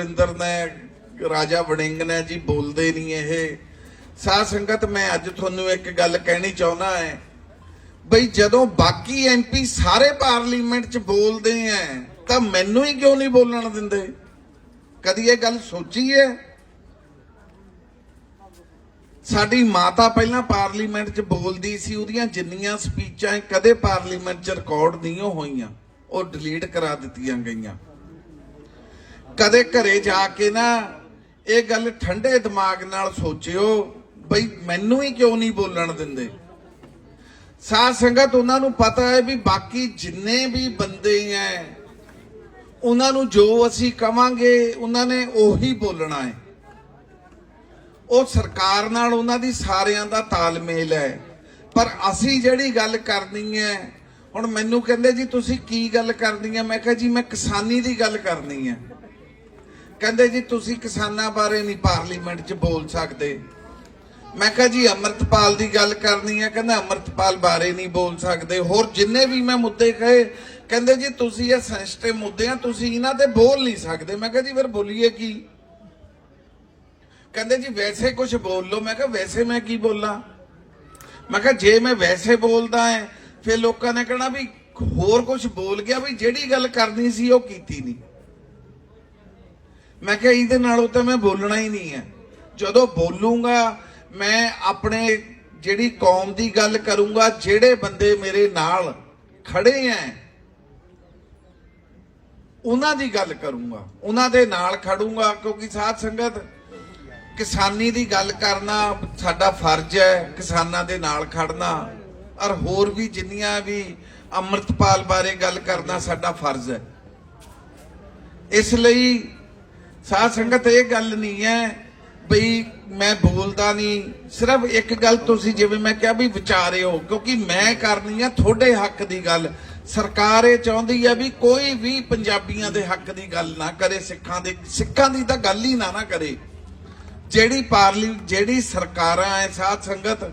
ਸੁਰਿੰਦਰ ਨੇ, ਰਾਜਾ ਵੜਿੰਗ ਨੇ ਜੀ, ਬੋਲਦੇ ਨਹੀਂ ਇਹ। ਸਾਧ ਸੰਗਤ, ਮੈਂ ਅੱਜ ਤੁਹਾਨੂੰ ਇੱਕ ਗੱਲ ਕਹਿਣੀ ਚਾਹੁੰਦਾ ਹੈ ਬਈ ਜਦੋਂ ਬਾਕੀ ਐਮਪੀ ਸਾਰੇ ਪਾਰਲੀਮੈਂਟ 'ਚ ਬੋਲਦੇ ਐ, ਤਾਂ ਮੈਨੂੰ ਹੀ ਕਿਉਂ ਨਹੀਂ ਬੋਲਣ ਦਿੰਦੇ? ਕਦੀ ਇਹ ਗੱਲ ਸੋਚੀ ਹੈ ਸਾਡੀ ਮਾਤਾ ਪਹਿਲਾਂ ਪਾਰਲੀਮੈਂਟ 'ਚ ਬੋਲਦੀ ਸੀ, ਉਹਦੀਆਂ ਜਿੰਨੀਆਂ ਸਪੀਚਾਂ ਕਦੇ ਪਾਰਲੀਮੈਂਟ 'ਚ ਰਿਕਾਰਡ ਨਹੀਂ ਹੋਈਆਂ। ਉਹ ਡਿਲੀਟ ਕਰਾ ਦਿੱਤੀਆਂ ਗਈਆਂ। ਕਦੇ ਘਰੇ ਜਾ ਕੇ ਨਾ ਇਹ ਗੱਲ ਠੰਡੇ ਦਿਮਾਗ ਨਾਲ ਸੋਚਿਓ, ਬਈ ਮੈਨੂੰ ਹੀ ਕਿਉਂ ਨਹੀਂ ਬੋਲਣ ਦਿੰਦੇ? ਸਾਧ ਸੰਗਤ, ਉਹਨਾਂ ਨੂੰ ਪਤਾ ਹੈ ਵੀ ਬਾਕੀ ਜਿੰਨੇ ਵੀ ਬੰਦੇ ਐ, ਉਹਨਾਂ ਨੂੰ ਜੋ ਅਸੀਂ ਕਵਾਂਗੇ, ਉਹਨਾਂ ਨੇ ਉਹੀ ਬੋਲਣਾ ਹੈ। ਉਹ ਸਰਕਾਰ ਨਾਲ ਉਹਨਾਂ ਦੀ ਸਾਰਿਆਂ ਦਾ ਤਾਲਮੇਲ ਹੈ। ਪਰ ਅਸੀਂ ਜਿਹੜੀ ਗੱਲ ਕਰਨੀ ਹੈ ਹੁਣ ਮੈਨੂੰ ਕਹਿੰਦੇ ਜੀ, ਤੁਸੀਂ ਕੀ ਗੱਲ ਕਰਨੀ ਹੈ ਮੈਂ ਕਿਹਾ ਜੀ, ਮੈਂ ਕਿਸਾਨੀ ਦੀ ਗੱਲ ਕਰਨੀ ਹੈ ਕਹਿੰਦੇ ਜੀ, ਤੁਸੀਂ ਕਿਸਾਨਾਂ ਬਾਰੇ ਨਹੀਂ ਪਾਰਲੀਮੈਂਟ 'ਚ ਬੋਲ ਸਕਦੇ। ਮੈਂ ਕਿਹਾ ਜੀ, ਅਮਰਤਪਾਲ ਦੀ ਗੱਲ ਕਰਨੀ ਹੈ, ਕਹਿੰਦਾ ਅਮਰਤਪਾਲ ਬਾਰੇ ਨਹੀਂ ਬੋਲ ਸਕਦੇ। ਹੋਰ ਜਿੰਨੇ ਵੀ ਮੈਂ ਮੁੱਦੇ ਕਹੇ, ਕਹਿੰਦੇ ਜੀ, ਤੁਸੀਂ ਇਹ ਸੈਂਸਿਟਿਵ ਮੁੱਦੇ ਆ, ਤੁਸੀਂ ਇਹਨਾਂ ਤੇ ਬੋਲ ਨਹੀਂ ਸਕਦੇ। ਮੈਂ ਕਿਹਾ ਜੀ, ਫਿਰ ਬੋਲੀਏ ਕੀ? ਕਹਿੰਦੇ ਜੀ, ਵੈਸੇ ਕੁਝ ਬੋਲ ਲਓ। ਮੈਂ ਕਿਹਾ, ਵੈਸੇ ਮੈਂ ਕੀ ਬੋਲਾਂ? ਮੈਂ ਕਿਹਾ, ਜੇ ਮੈਂ ਵੈਸੇ ਬੋਲਦਾ ਐ, ਫਿਰ ਲੋਕਾਂ ਨੇ ਕਹਿਣਾ ਵੀ ਹੋਰ ਕੁਝ ਬੋਲ ਗਿਆ ਵੀ ਜਿਹੜੀ ਗੱਲ ਕਰਨੀ ਸੀ, ਉਹ ਕੀਤੀ ਨਹੀਂ। ਮੈਂ ਕਿਹਾ ਇਹਦੇ ਨਾਲੋਂ ਤਾਂ ਮੈਂ ਬੋਲਣਾ ਹੀ ਨਹੀਂ ਹੈ ਜਦੋਂ ਬੋਲੂੰਗਾ, ਮੈਂ ਆਪਣੇ ਜਿਹੜੀ ਕੌਮ ਦੀ ਗੱਲ ਕਰੂੰਗਾ, ਜਿਹੜੇ ਬੰਦੇ ਮੇਰੇ ਨਾਲ ਖੜੇ ਐ, ਉਹਨਾਂ ਦੀ ਗੱਲ ਕਰੂੰਗਾ। ਉਹਨਾਂ ਦੇ ਨਾਲ ਖੜੂੰਗਾ, ਕਿਉਂਕਿ ਸਾਧ ਸੰਗਤ, ਕਿਸਾਨੀ ਦੀ ਗੱਲ ਕਰਨਾ ਸਾਡਾ ਫਰਜ਼ ਹੈ ਕਿਸਾਨਾਂ ਦੇ ਨਾਲ ਖੜਨਾ। ਔਰ ਹੋਰ ਵੀ ਜਿੰਨੀਆਂ ਵੀ ਅੰਮ੍ਰਿਤਪਾਲ ਬਾਰੇ ਗੱਲ ਕਰਨਾ ਸਾਡਾ ਫਰਜ਼ ਹੈ ਇਸ ਲਈ ਸਾਧ ਸੰਗਤ ਇਹ ਗੱਲ ਨਹੀਂ ਹੈ ਬਈ ਮੈਂ ਬੋਲਦਾ ਨਹੀਂ। ਸਿਰਫ ਇੱਕ ਗੱਲ ਤੁਸੀਂ ਜਿਵੇਂ ਮੈਂ ਕਿਹਾ ਵੀ ਵਿਚਾਰਿਓ, ਕਿਉਂਕਿ ਮੈਂ ਕਰਨੀ ਆ ਤੁਹਾਡੇ ਹੱਕ ਦੀ ਗੱਲ। ਸਰਕਾਰ ਇਹ ਚਾਹੁੰਦੀ ਹੈ ਵੀ ਕੋਈ ਵੀ ਪੰਜਾਬੀਆਂ ਦੇ ਹੱਕ ਦੀ ਗੱਲ ਨਾ ਕਰੇ, ਸਿੱਖਾਂ ਦੇ ਸਿੱਖਾਂ ਦੀ ਤਾਂ ਗੱਲ ਹੀ ਨਾ ਨਾ ਕਰੇ। ਜਿਹੜੀ ਪਾਰਲੀ ਜਿਹੜੀ ਸਰਕਾਰਾਂ ਐ ਸਾਧ ਸੰਗਤ,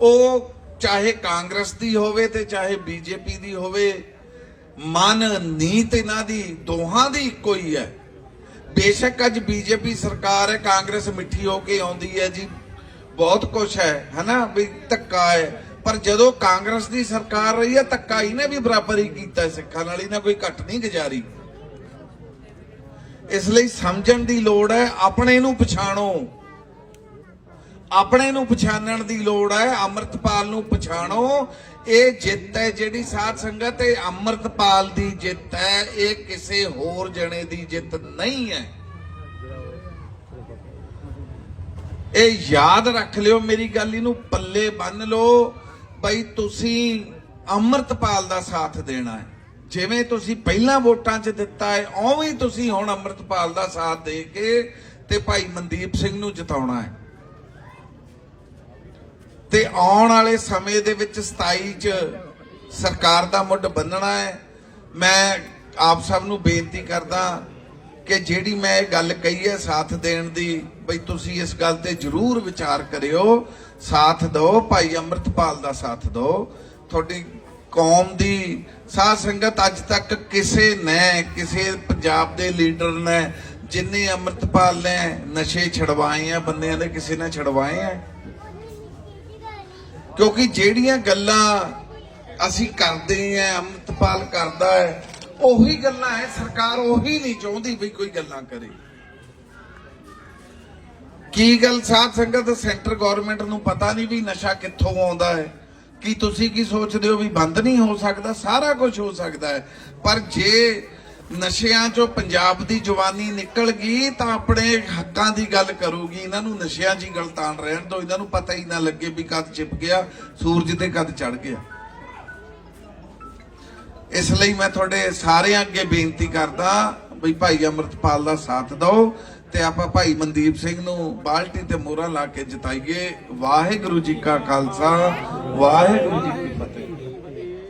ਉਹ ਚਾਹੇ ਕਾਂਗਰਸ ਦੀ ਹੋਵੇ ਤੇ ਚਾਹੇ ਬੀਜੇਪੀ ਦੀ ਹੋਵੇ ਮਨ ਨੀਤ ਇਹਨਾਂ ਦੀ ਦੋਹਾਂ ਦੀ ਇੱਕੋ ਹੀ ਹੈ ਬੇਸ਼ੱਕ ਅੱਜ ਬੀਜੇਪੀ ਸਰਕਾਰ ਹੈ, ਕਾਂਗਰਸ ਮਿੱਠੀ ਹੋ ਕੇ ਆਉਂਦੀ ਹੈ ਜੀ। ਬਹੁਤ ਕੁਝ ਹੈ, ਹਨਾ? ਵੀ ਧੱਕਾ ਹੈ। ਪਰ ਜਦੋਂ ਕਾਂਗਰਸ ਦੀ ਸਰਕਾਰ ਰਹੀ ਹੈ, ਧੱਕਾ ਇਹਨੇ ਵੀ ਬਰਾਬਰ ਹੀ ਕੀਤਾ ਸਿੱਖਾਂ ਨਾਲ। ਇਹਨਾਂ ਕੋਈ ਘੱਟ ਨਹੀਂ ਗੁਜ਼ਾਰੀ। ਇਸ ਲਈ ਸਮਝਣ ਦੀ ਲੋੜ ਹੈ, ਆਪਣੇ ਨੂੰ ਪਛਾਣੋ। ਆਪਣੇ ਨੂੰ ਪਛਾਣਨ ਦੀ ਲੋੜ ਹੈ, ਅੰਮ੍ਰਿਤਪਾਲ ਨੂੰ ਪਛਾਣੋ। ਇਹ ਜਿੱਤ ਹੈ ਜਿਹੜੀ ਸਾਧ ਸੰਗਤ ਇਹ ਅੰਮ੍ਰਿਤਪਾਲ ਦੀ ਜਿੱਤ ਹੈ, ਇਹ ਕਿਸੇ ਹੋਰ ਜਣੇ ਦੀ ਜਿੱਤ ਨਹੀਂ ਹੈ। ਇਹ ਯਾਦ ਰੱਖ ਲਿਓ ਮੇਰੀ ਗੱਲ ਇਹਨੂੰ, ਪੱਲੇ ਬੰਨ ਲਓ, ਬਈ ਤੁਸੀਂ ਅੰਮ੍ਰਿਤਪਾਲ ਦਾ ਸਾਥ ਦੇਣਾ ਹੈ। ਜਿਵੇਂ ਤੁਸੀਂ ਪਹਿਲਾਂ ਵੋਟਾਂ 'ਚ ਦਿੱਤਾ ਹੈ, ਉਵੇਂ ਤੁਸੀਂ ਹੁਣ ਅੰਮ੍ਰਿਤਪਾਲ ਦਾ ਸਾਥ ਦੇ ਕੇ ਤੇ ਭਾਈ ਮਨਦੀਪ ਸਿੰਘ ਨੂੰ ਜਿਤਾਉਣਾ ਹੈ। ਤੇ ਆਉਣ ਵਾਲੇ ਸਮੇਂ ਦੇ ਵਿੱਚ 27 ਚ ਸਰਕਾਰ ਦਾ ਮੁੱਢ ਬੰਨਣਾ ਹੈ। ਮੈਂ ਆਪ ਸਭ ਨੂੰ ਬੇਨਤੀ ਕਰਦਾ ਕਿ ਜਿਹੜੀ ਮੈਂ ਇਹ ਗੱਲ ਕਹੀ ਹੈ ਸਾਥ ਦੇਣ ਦੀ, ਬਈ ਤੁਸੀਂ ਇਸ ਗੱਲ ਤੇ ਜ਼ਰੂਰ ਵਿਚਾਰ ਕਰਿਓ, ਸਾਥ ਦਿਓ, ਭਾਈ ਅੰਮ੍ਰਿਤਪਾਲ ਦਾ ਸਾਥ ਦਿਓ। ਤੁਹਾਡੀ ਕੌਮ ਦੀ ਸਾਧ ਸੰਗਤ ਅੱਜ ਤੱਕ ਕਿਸੇ ਨੇ, ਕਿਸੇ ਪੰਜਾਬ ਦੇ ਲੀਡਰ ਨੇ ਜਿੰਨੇ ਅੰਮ੍ਰਿਤਪਾਲ ਨੇ ਨਸ਼ੇ ਛਡਵਾਏ ਆ, ਬੰਦਿਆਂ ਦੇ ਕਿਸੇ ਨੇ ਛਡਵਾਏ ਆ। ਕਿਉਂਕਿ ਜਿਹੜੀਆਂ ਗੱਲਾਂ ਅਸੀਂ ਕਰਦੇ ਆਂ, ਅੰਮ੍ਰਿਤਪਾਲ ਕਰਦਾ ਹੈ, ਉਹੀ ਗੱਲਾਂ ਹੈ ਸਰਕਾਰ ਉਹੀ ਨਹੀਂ ਚਾਹੁੰਦੀ ਵੀ ਕੋਈ ਗੱਲਾਂ ਕਰੇ। ਕੀ ਗੱਲ ਸਾਧ ਸੰਗਤ ਸੈਂਟਰ ਗਵਰਨਮੈਂਟ ਨੂੰ ਪਤਾ ਨਹੀਂ ਵੀ ਨਸ਼ਾ ਕਿੱਥੋਂ ਆਉਂਦਾ ਹੈ? ਕੀ ਤੁਸੀਂ ਕੀ ਸੋਚਦੇ ਹੋ ਵੀ ਬੰਦ ਨਹੀਂ ਹੋ ਸਕਦਾ? ਸਾਰਾ ਕੁਝ ਹੋ ਸਕਦਾ ਹੈ। ਪਰ ਜੇ ਨਸ਼ਿਆਂ ਚੋਂ ਪੰਜਾਬ ਦੀ ਜਵਾਨੀ ਨਿਕਲ ਗਈ ਤਾਂ ਆਪਣੇ ਹੱਕਾਂ ਦੀ ਗੱਲ ਕਰੂਗੀ। ਇਹਨਾਂ ਨੂੰ ਨਸ਼ਿਆਂ 'ਚ ਹੀ ਗਲਤਾਨ ਰਹਿਣ ਤੋਂ ਇਹਨਾਂ ਨੂੰ ਪਤਾ ਹੀ ਨਾ ਲੱਗੇ ਵੀ ਕਦ ਚਿਪ ਗਿਆ, ਸੂਰਜ ਤੇ ਕਦ ਚੜ ਗਿਆ। ਇਸ ਲਈ ਮੈਂ ਤੁਹਾਡੇ ਸਾਰਿਆਂ ਅੱਗੇ ਬੇਨਤੀ ਕਰਦਾ ਵੀ ਭਾਈ ਅਮਰਤਪਾਲ ਦਾ ਸਾਥ ਦਿਓ ਤੇ ਆਪਾਂ ਭਾਈ ਮਨਦੀਪ ਸਿੰਘ ਨੂੰ ਬਾਲਟੀ ਤੇ ਮੋਹਰਾ ਲਾ ਕੇ ਜਿਤਾਈਏ। ਵਾਹਿਗੁਰੂ ਜੀ ਕਾ ਖਾਲਸਾ, ਵਾਹਿਗੁਰੂ ਜੀ